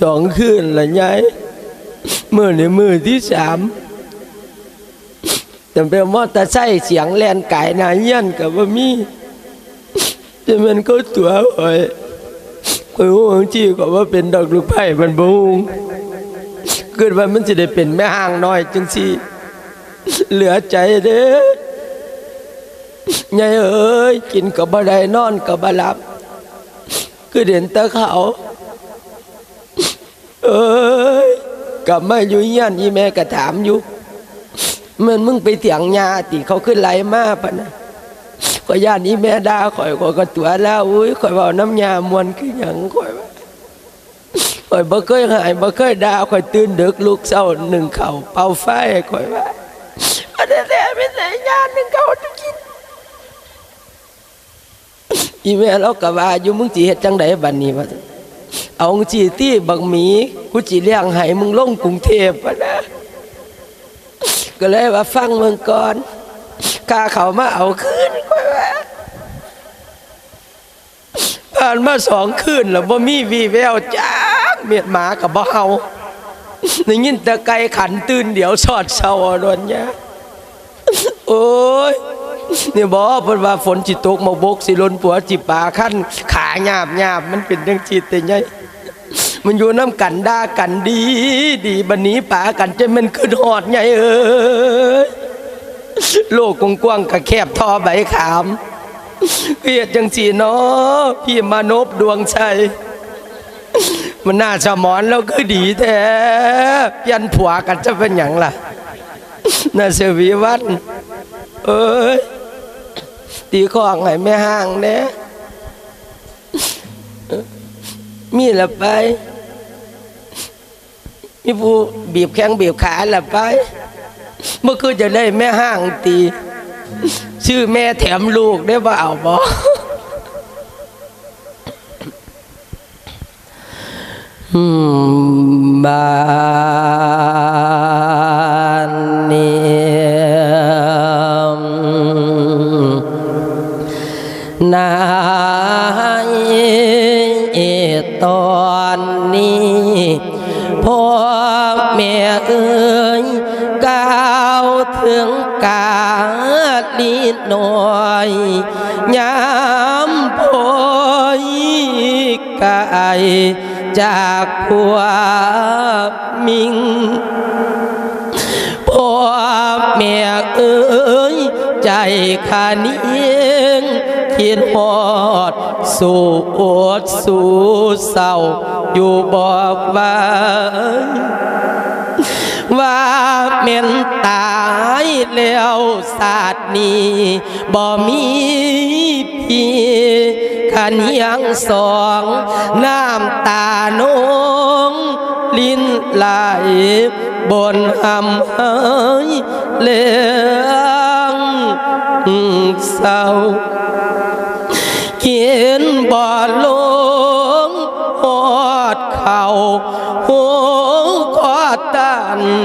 สองคืนละยายมือในมือที่สามแต่เป็นมอเตอร์ไซค์เสียงแลนไก่นาเยี่ยนกับว่ามีจะมันก็ตัวหอยคอยห่วงจี้ก็ว่าเป็นดอกลูกไผ่มันบุงเกิดว่ามันจะได้เป็นแม่ห้างน้อยจังสิเหลือใจเด้อยายเอ้ยกินกับบ่ได้นอนกับบ่หลับ คือเด่นตาเขา เอ้ยกลับมาอยู่ยี่ยนอีแม่ก็ถามอยู่เมื่อมึงไปเถียงยาติเขาขึ้นไหลมาปะนะก็ย่านอีแม่ด่าข่อยข่อยก็ตัวแล้วอุ้ยข่อยเว่าน้ำยามวนคือหยังข่อยข่อยบ่เคยหายบ่เคยด่าข่อยตื่นดึกลูกเศร้าหนึ่งเข่าเป่าไฟข่อยว่าอันนี้แหละไม่ใส่ยาหนึ่งเข่าวจะกิน อีแม่เราก็ว่าอยู่มึงจีเฮ็ดจังไดบัดนี้วะเอาจีตี้บักหมีกูจีเลี้ยงให้มึงลงกรุงเทพะนะก็เลยว่าฟังมึงก่อนกาเขามาเอาคืนค่อยว่าผ่านมาสองคืนแล้วบ่มีวีแววจ้าเมียดหมากับบ่เฮาได้ยินแต่ไก่ขันตื่นเดี๋ยวสอดเศร้าโดนเนี่ยโอ้ย นี่บอกเพิ่นว่าฝนจิตกมาบกสิลนปัวจิปาขั้นขาหยาบหยาบมันเป็นจังจิตแต่ไงมันอยู่น้ำกันด่ากันดี ดีบันนี้ป่ากันจะมันขึ้นหอดไงเอ้ยโลกกว้างกะแคบทอใบขามเพียดจังสีเนาะพี่มานพดวงชัยมันน่าสมอนแล้วก็ดีแท้เปลี่ยันผัวกันจะเป็นอย่างล่ะน่าเสวีวันเอ้ย ตีของให้แม่ห่างเนี่ยมีละไป มีผู้บีบแข้งบีบขาละไป เมื่อคืนจะได้แม่ห้างตี ชื่อแม่แถมลูกได้บ่เอาบ่อืมบ้า นายตอนนี้พ่อแม่เอ้ยก้าวถึงกาลีน้อยยามพอยกายจากผัวมิงพ่อแม่เอ้ยใจขานียง คิดหอด สู่อดสู่เศร้า อยู่บอกว่าว่าเม่นตายแล้วศาสตร์นี้บ่มีพี่ขันยังสองน้ำตาโนงลิ้นไหลบนหำเฮยเลี้ยงเศร้า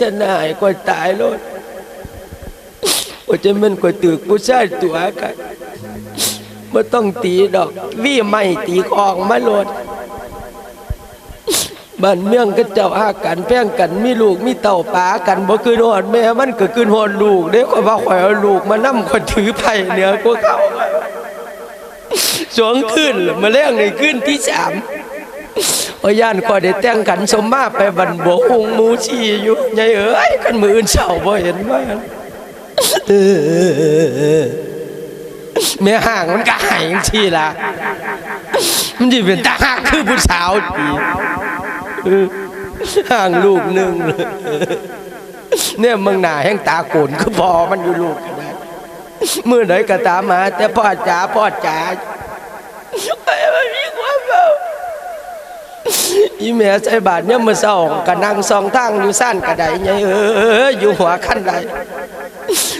ชนะให้ก่อยตายโลดว่าจะมันก่อยตึกผู้ชายตัวกันไม่ต้องตีดอกวี่ไม่ตีคองมาโลดบ้านเมืองก็เจ้าอากันแพ่งกันมีลูกมีเต่าป่ากันบ่คือหอดแม่มันก็คือหอดลูกเด้ข่อยว่าข่อยเอาลูกมานํข่อยถือไผ่เหนือกว่าเขาสองขึ้นมาแล้งในขึ้นที่สาม โอ้ย่านก็ได้แต่งกันสมมาไปบันบกหงมูชีอยู่ใหญ่เอ้ยกันมืออื่นเช้าบ่เห็นว่าเออแม่ห่างมันก็หายจังซี่ละมันสิเป็นตาหักคือผู้สาวห่างลูกหนึ่งเลยเนี่ยมึงหนาแห่งตาโกนคือพอมันอยู่ลูกก็ได้มื้อไหนก็ตามมา แต่พ่อจ๋าพ่อจ๋าไอ้มันมีความเบา อีแม่ใส่บาทเนี่ยมมื่อเช้าก็นั่งซองทางอยู่ซ่านกระไดไงเอออยู่หัวขั้นใด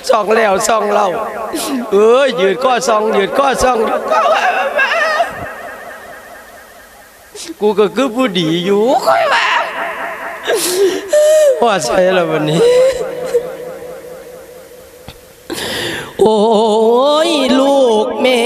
ซองแล้วซองเล่าเออยืดก็ซองยืดก็ซองยืดก็ว่ามากูก็คือผู้ดีอยู่ค่อยมาว่าใช่แล้ววันนี้ โอ้ยลูกแม่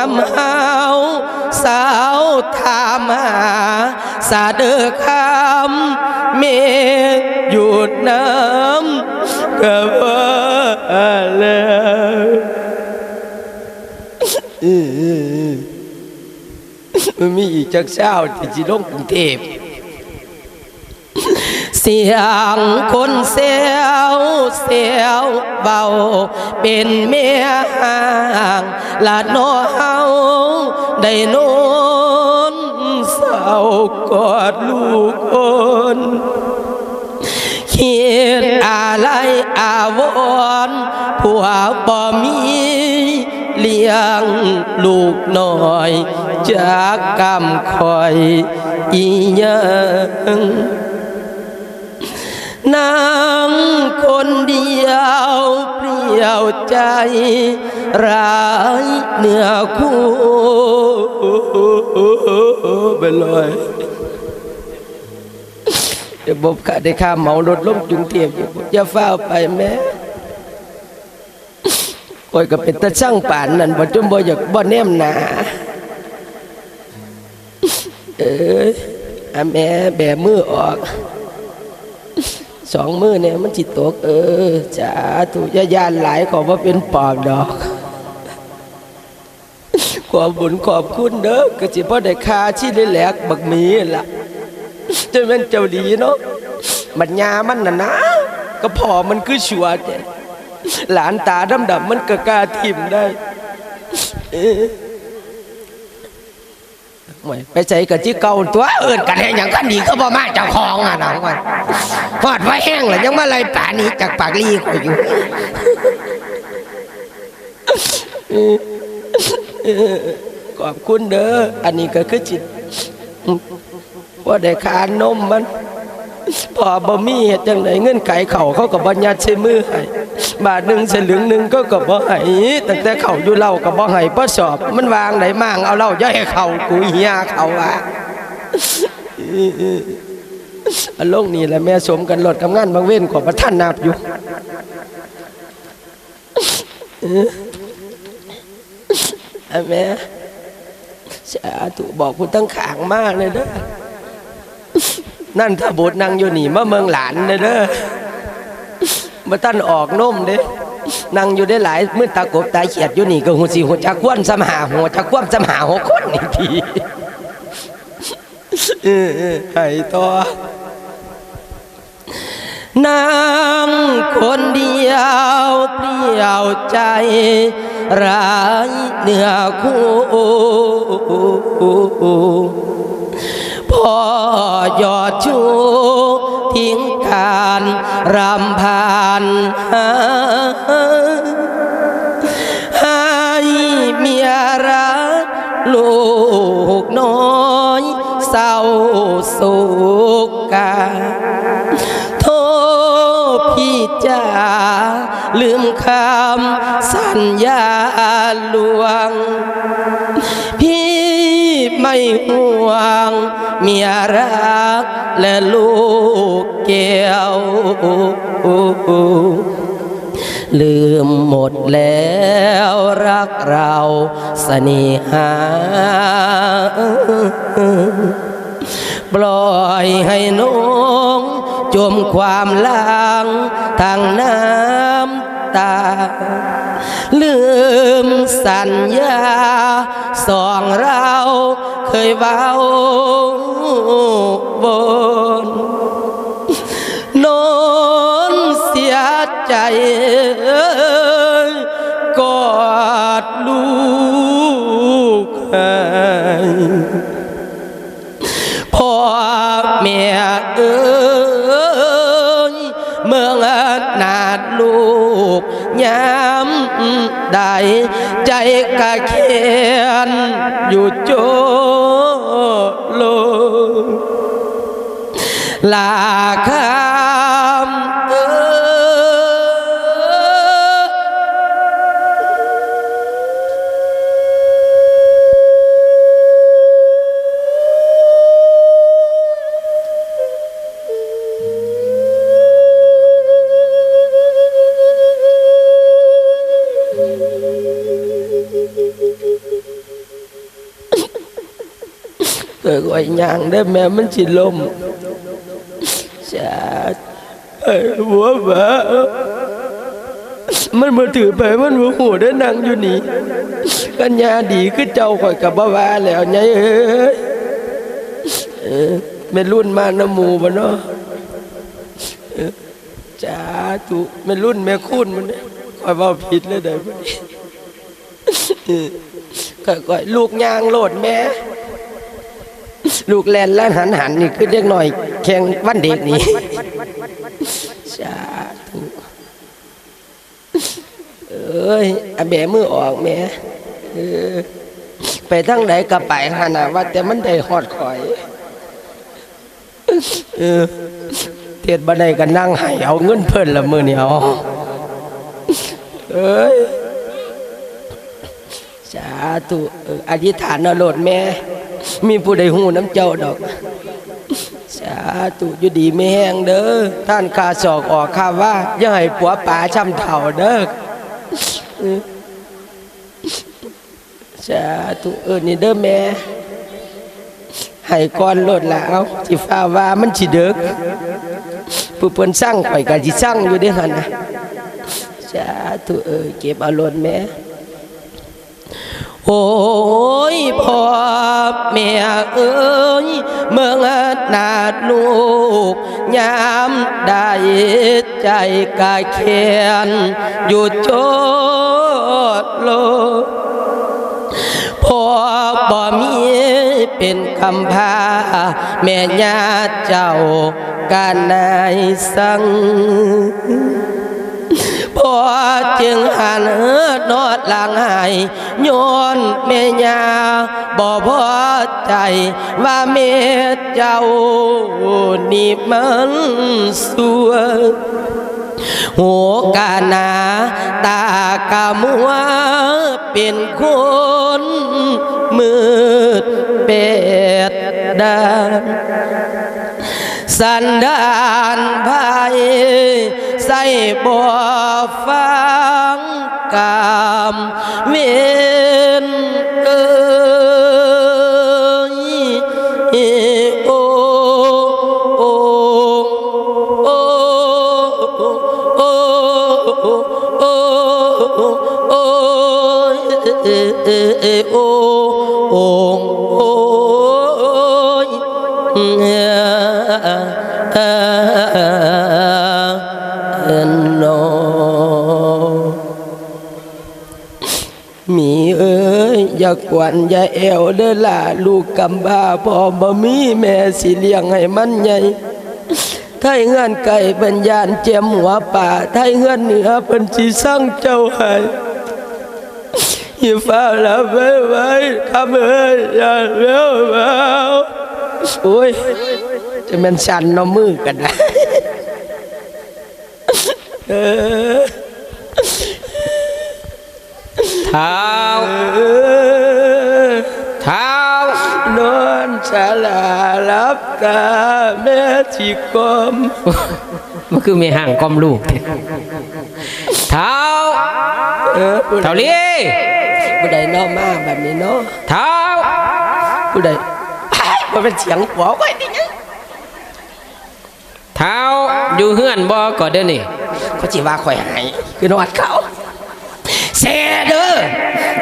น้ำหาวสาวถามหาสาเดอคำเมฆหยุดน้ำกระว่าแล้วมันมีอีกจักเช้าที่จิลงกรุงเทพ เสียงคนเสียวเสียวเบา เป็นเมียห่างละโนเฮาได้โนนเศร้ากอดลูกคนเขียนอะไรอาวรผัวบ่มีเลี้ยงลูกน้อยจากกำคอยอีหยัง นางคนเดียวเปลี่ยวใจ ร้ายเนื้อคู่ไปเลยเดี๋ยวบบขาได้ข้ามเหมารถลงจุงเทียบอยู่อย่าเฝ้าไปแม่โอ้ยก็เป็นตาช่างป่านนั่นบ่จุ่มบ่อยากบ่แนมหนาเอ้ยอะแม่แบมือออก สองมือเนี่ยมันจิตตก เออจ้าถูกยายานหลายขอว่าเป็นปอบดอกขอบบุญขอบคุณเด้อก็จิพ่อได้คาชีได้แหลกบักมีล่ะจะเป็นเจ้าดีเนาะบัญญามันน่ะนะ ก็พอมันคือชัวร์แต่หลานตาดำดำๆมันก็กล้าทิมได้เออ ไม่ไปใส่กับจีเก่าตัวเอินกันแหงอย่างกันดีก็บ่มาเจ้าของอะน้องมันพอดไว้แห้งเลยยังมาไล่ป่านี้จากปากลีก็อยู่ขอบคุณเด้ออันนี้ก็คือจิตว่าได้คานนมมัน พอบ่มีเฮ็ดจังไดเงินไขเขาเขาก็บ่ยัดใส่มือให้บาทหนึ่งสลึงหนึ่งก็ก็บ่ให้ตั้งแต่เขาอยู่เล่าก็บ่ให้บ่สอบ มันวางไหนมั่งเอาเล่าย่าให้เขากูเฮียเขาอะอันลงนี่แหละแม่สมกันรถกำงานบางเว้นขอประท่านนับอยู่แม่สาธุบอกคุณตั้งขางมากเลยเด้อ นั่นถ้าบทนางอยู่นี่มาเมืองหลานเด้อมาตั้นออกนมเด้นางอยู่ได้หลายมือตากบตาเขียดอยู่นี่ก็หูสีหัวจักควนสมหาหัวจักควนสมหาหัวคนนี่พี่เออเออให้ต่อนางคนเดียวเปลี่ยวใจ ร้ายเนื้อคู่ พ่อยอดชูทิ้งการรำพานหาให้เมียรักลูกน้อยเศร้าโศกกาโทษพี่จ๋าลืมคำสัญญาลวง ไม่ห่วง เมียรักและลูกแก้วลืมหมดแล้วรักเราสน่หา ปล่อยให้น้องจมความลังทางน้ำ ตา ลืมสัญญาสองเราเคยเว้าบนนนเสียใจ ใดใจกะเขียนอยู่โจโลลาคา เกิดไว้ยางได้แม่มันสิลมชาไอ้หัวบ้ามันมาถือไปมันหัวหัวได้นั่งอยู่นี่กัญญาดีคือเจ้าข่อยกับบ้าวาแล้วไงเอ้ยเออแม่รุ่นมาน้ำมูบ่เนาะเออจ้าตุแม่รุ่นแม่คุณมันเนี่ยข่อยว่าผิดเลยเด้อบ่นี้เออข่อยๆลูกยางโหลดแม่ ลูกแลนแล้วหันหันนี่คือเล็กหน่อย แข่งวันเด็กนี่สาธุเอ้ยอาแบมือออกแม่เออไปทั้งไหนก็ไปหานะว่า แต่มันได้ฮอดข่อยเออเทศบันไดก็นั่งให้เอาเงินเพิ่นละมือนี่เอาเอ้ยสาธุเอออธิษฐานเอาโลดแม่ มีผู้ใดหูน้ำเจ้าดอก สาธุอยู่ดีไม่แห้งเด้อท่านคาศอกออกข้าว่าอย่าให้ปัวป่าช้ำเถ่าเด้อสาธุเออนี่เด้อแม่ให้ก่อนลดแล้วสิฟ้าว่ามันสิเด้อผู้เพิ่นสร้างไปก็สิสร้างอยู่เด้อหั่นนะสาธุเออเก็บเอาโลดแม่ โอ้ยพ่อแม่เอ้ยเมืองนาดลูกยามได้ใจกายเขียนอยู่โจดโลกพ่อบ่มีเป็นคำพาแม่ญาติเจ้าการนายสั่ง พ่อจึงหันนอดหลังห้ย้อนแม่ยาบ่พอใจว่าแม่เจ้านี่มันสัวหัวกานาตากามัวเป็นคนมืดเป็ดดาสันดานภาย ใส่บ่อฟังกามเวนเอ้ อย่ากวนอย่าแอวเด้อล่ะลูกกำบ้าพ่อบ่มีแม่สิเลี้ยงให้มันใหญ่ไทยเฮือนไก่เป็นยานเจียมหัวป่าไทยเฮือนเหนือเป็นสิสร้างเจ้าให้อย่าฟ้าละไว้ไว้คำเอ้ยอย่าเร็วเบาโอ้ยจะมันสั่นน้มือกันนะเท้า สาลารับตาแม่ชีกรมมันคือมีห่างกอมลูกเท้าเออผู้ใดเท้าเลี้ยผู้ใดเนอมาแบบนี้เนาะเท้าผู้ใดมันเป็นเสียงหัวไว้ดิยังเท้าอยู่เฮือนบ่ก็เด้อนี่เขาจีว่าข่อยหายคือนวัดเขาเสเด้อ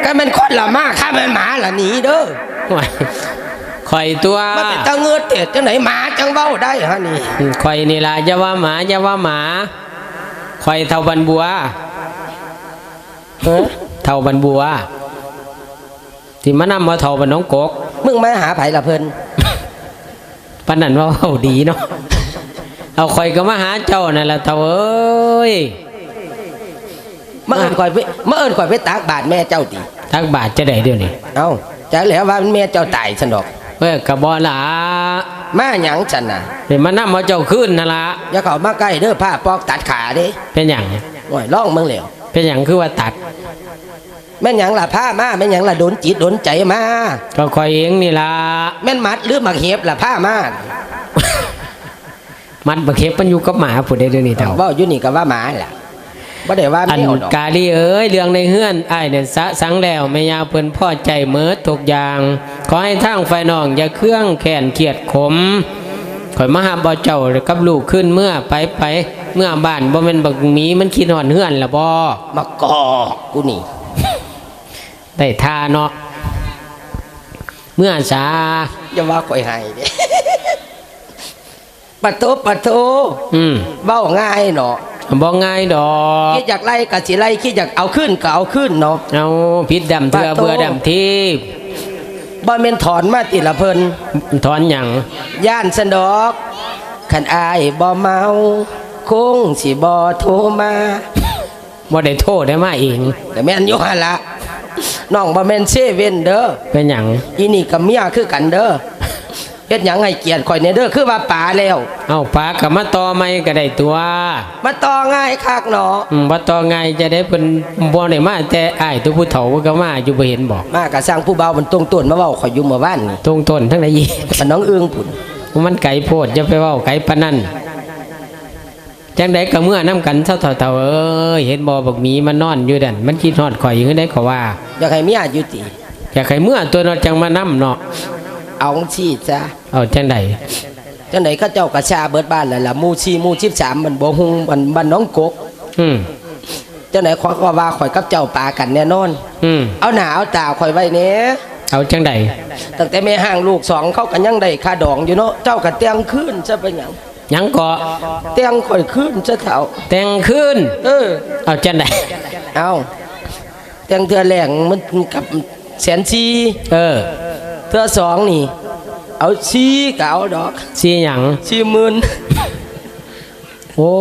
ก็มันคนละมาข้ามันหมาละหนีเด้อว่า ข่อยตัวมันเป็นตะเงือดเตะจังไหนหมาจังเบ้าได้ฮะนี่ข่อยนี่ล่ะอย่าว่าหมาอย่าว่าหมาข่อยเท่าบันบัวเออเท่าบันบัว ที่มานำมาเท่าบันน้องกก มึงมาหาไผละเพิ่นปานนั้นว่าเฮาดีเนาะเอาข่อยก็มาหาเจ้านั่นล่ะเท่าเอ้ยมาเอิ้นข่อยไปมาเอิ้นข่อยไปตากบาดแม่เจ้าติทักบาทจะได้เดี๋ยวนี้ เอ้าจักแล้วว่ามันแม่เจ้าตายซั่นดอก เอ้ยกะบ่ล่ะมาหยังจันน่ะเดี๋ยวมานำเอาเจ้าคืนนั่นล่ะอย่าเข้ามาใกล้เด้อผ้าปอกตัดขาเด้เป็นหยังโอ้ยร้องมึงแล้วเป็นหยังคือว่าตัดแม่นหยังล่ะผ้ามาแม่นหยังล่ะโดนจิตโดนใจมาก็ข่อยเองนี่ล่ะแม่นมัดหรือหมักเห็บล่ะผ้ามามันบ่เข็บมันอยู่กับหมาผู้ใดเดี๋ยวนี้เท่าเว้าอยู่นี่ก็ว่าหมาล่ะ บ่ได้ว่าอันแมวดอกกาลีเอ้ยเรื่องในเฮือนอ้ายเนี่ยสะสังแล้วแม่ยาเพิ่นพ่อใจเมิดทุกอย่าง ขอให้ทางไฟน้องอย่าเครื่องแขนเกียดขมข่อยมาหาบ่เจ้ากับลูกขึ้นเมื่อไปไปเมื่อบ้านบ่แม่นบักหมีมันคิดฮอดเฮือนล่ะบ่มากอกกูนี่ได้ทาเนาะเมื่อสาอย่าว่าข่อยให้เด้ ปะโตปะโตอืมเว้าง่ายเนาะ บ่ง่ายดอกคิดอยากไล่ก็สิไล่คิดอยากเอาขึ้นก็เอาขึ้นเนาะเอาพิษดำเถื่อปะโถเบื่อดำทิพย์บ่แม่นถอนมาติละเพิ่นถอนหยังย่านสันดอกคันอายบ่เมาคงสิบ่โทรมาบ่ได้โทษได้มาเองแต่แม่นอยู่หั่นละน้องบ่แม่นเซเว่นเด้อเป็นหยังอีนี่กับเมียคือกันเด้อ เฮ็ดหยังให้เกียรติข่อยในเด้อคือว่าป่าแล้ว เอาปากกับมาต่อไม่ก็ได้ตัวมาต่อง่ายคักเนาะอืมว่าต่อไงจะได้เป็นบ่ได้มาแต่อ้ายตัวผู้เฒ่าก็มาอยู่บ่เห็นบอกมากะสร้างผู้เบามันตรงต้นมาเว้าข่อยอยู่เมื่อวานนี่ตรงต้นทั้งหลายยีมันน้องเอื้องพุ่นมันไก่โพดจะไปเว้าไก่ปานนั้นจังไดก็เมื่อนํกันเท่าเฒ่าๆเอ้ยเห็นบ่บักหมีมันนอนอยู่ดันมันคิดฮอดข่อยอยู่ได้ขอว่าอยากให้เมียอยู่ติอยากให้เมื่อตัวเนาะจังมานํเนาะ เอาซี่จ้ะเอาจังไดจังได๋เขาเจ้ากระชาเบิดบ้านแล้วล่ะหมู่4หมู่13มันบ่ฮุงมันบ้านน้องกกอืมจังได๋ข่อยก็ว่าข่อยกับเจ้าปากันแน่นอน อืมเอาหน้าเอาตาข่อยไว้แหน่เอาจังไดตั้งแต่แม่ห่างลูกสองเขาก็ยังได้ค่าดองอยู่เนาะเจ้าก็แต่งคืนซะเป็นหยังหยังก็แต่งข่อยคืนซะเฒ่าแต่งคืนเออ เอาจังไดเอาแต่งเทือแหลงมันกับแสนซีเออ เทือสองนี่ เอาซีก็เอาดอกสิหยังซีหมื่นโอ้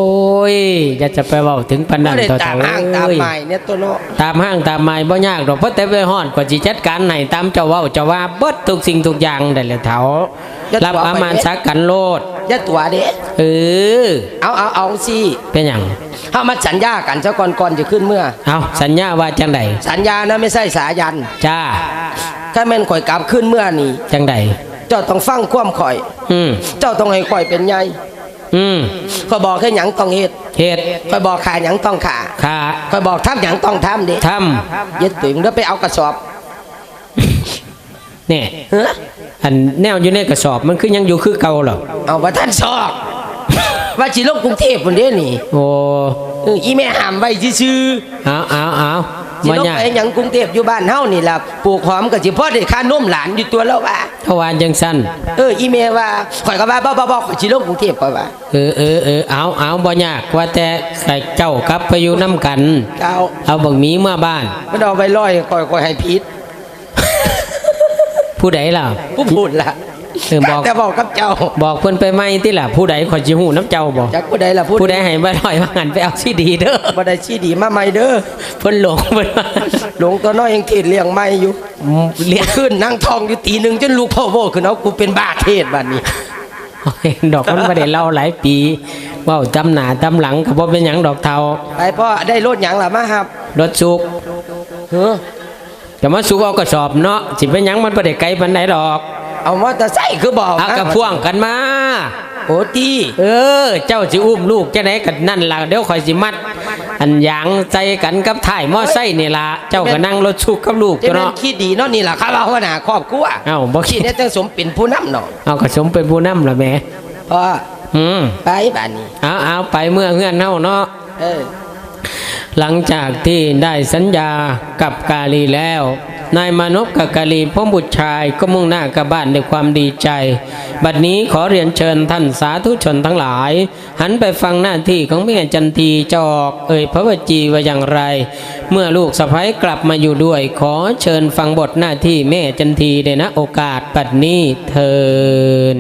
ยอย่าจะไปเว้าถึงปานก็นั้นได้ต่อตามเฒ่าห้างตามเอ้ยหมายเนี่ยตัวเนาะตามห้างตามไม้บ่ยากดอกเพราะแต่ไปฮอดกว่าสิจัดการให้ตามเจ้าเว้าเจ้าว่าเบิดทุกสิ่งทุกอย่างได้แหละเฒ่ารับอามาสักกันโลด อย่าตัวเด้เออ เอาเอาเอาซีเป็นหยังเฮามาสัญญากันซะก่อนก่อนจะขึ้นเมื่อ เอาสัญญาว่าจังไดสัญญานะไม่ใช่สายันจ้าถ้าแม่นข่อยกลับขึ้นเมื่อนี่จังไดเจ้าต้องฟังความข่อย อืมเจ้าต้องให้ข่อยเป็นใหญ่อืมข่อยบอกแค่หยังต้องเฮ็ดเฮ็ดข่อยบอกขาหยังต้องขาขาข่อยบอกทำหยังต้องทำเด้ทเย็ดตึงแล้วไปเอากระสอบำ เนี่ยเฮ้ออันแนวอยู่ในกระสอบมันคือยังอยู่คือเก่าหรอเอาว่าท่านสอบว่าสิลงกรุงเทพพุ่นเด้นี่โอ้เอออีแม่ห้ามไว้ซื่อเอาเอาเอาๆสิบ่ลงยากไปหยังกรุงเทพอยู่บ้านเฮานี่ล่ะปลูกหอมก็สิพอได้ค่านมหลานอยู่ตัวแล้วว่าถ้าว่าจังซั่นเอออีแม่ว่าข่อยก็ว่าบ่บ่บ่ข่อยสิลงกรุงเทพข่อยว่าเออเออเออเอาเอาบ่ยากว่าแต่ใครเจ้ากลับไปอยู่น้ำกัน เอาเอาบักหมีมาบ้านมันเอาไปลอยข่อยข่อยให้ผิด ผู้ใดล่ะผู้พูดล่ะเออบอกแต่บอกกับเจ้า บอกเพิ่นไปไหมที่ล่ะผู้ใดขอยสิฮู้น้ำเจ้าบ่จักผู้ใดล่ะพูดผู้ใดให้บ่ลอยว่างันไปเอาซีดีเด้อบ่ได้ชี้ดีมาใหม่เด้อเพิ่นหลงเพิ่นว่าหลงตัวน้อยยังเทศเลี้ยงใหม่อยู่เรียกขึ้นนั่งทองอยู่ตีหนึงจนลูกพ่อโวขึ้นเอากูเป็นบ้าเทศบัดนี้ดอกมันบ่ได้เล่าหลายปีเว้าตำหน้าตำหลังก็บ่เป็นหยังดอกเทาไปพ่อได้รถหยังล่ะมาครับรถสุกเฮ้อ จะมาสุกเอากระสอบเนาะสิเป็นหยังมันบ่ได้ไกลปานใดดอกเอามอเตอร์ไซค์คือบอกเอากระพ่วงกันมา โอ้ตีเออ เจ้าสิอุ้มลูกจะไหนกันนั่นล่ะเดี๋ยวคอยสิมัด อันหยางใจกันกับถ่ายมอไซค์นี่ล่ะเจ้าก็นั่งรถชุกกับลูกจะตัวเป็นเนาะคิดดีเนาะนี่ล่ะครับว่าหัวหน้าครอบครัวเอ้าบ่คิคิดดได้จังสมเป็นผู้นำเนาะเอากระสมเป็นผู้นำล่ะแหม่พออืมไปบ้านนี้เอาเอาไปเมื่อเฮือนเฮาเนาะเออ หลังจากที่ได้สัญญากับกาลีแล้ว นายมานพกับกาลีพ่อบุตรชายก็มุ่งหน้ากลับบ้านด้วยความดีใจ บัดนี้ขอเรียนเชิญท่านสาธุชนทั้งหลาย หันไปฟังหน้าที่ของแม่จันทีจอกเอ่ยพระวจีว่าอย่างไร เมื่อลูกสะพ้ยกลับมาอยู่ด้วย ขอเชิญฟังบทหน้าที่แม่จันทีในณโอกาสบัดนี้เทิน